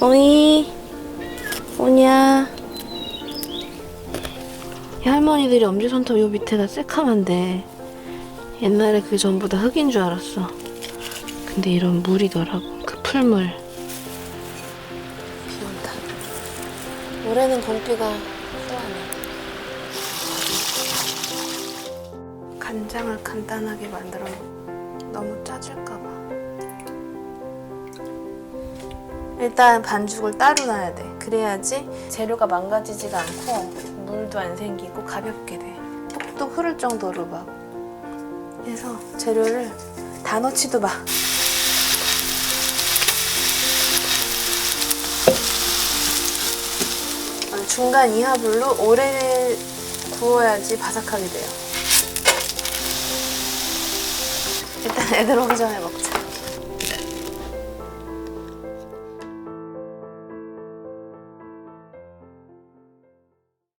오이. 오냐 이 할머니들이 엄지손톱 요 밑에가 새카만데 옛날에 그게 전부 다 흙인 줄 알았어. 근데 이런 물이더라고. 그 풀물. 비 온다 올해는 봄비가 후하네. 간장을 간단하게 만들어 너무 짜질까봐 일단 반죽을 따로 놔야 돼. 그래야지 재료가 망가지지가 않고 물도 안 생기고 가볍게 돼. 뚝뚝 흐를 정도로 막 해서 재료를 다 넣지도 마. 어, 중간 이하 불로 오래 구워야지 바삭하게 돼요. 일단 애들 오기 전에 먹자.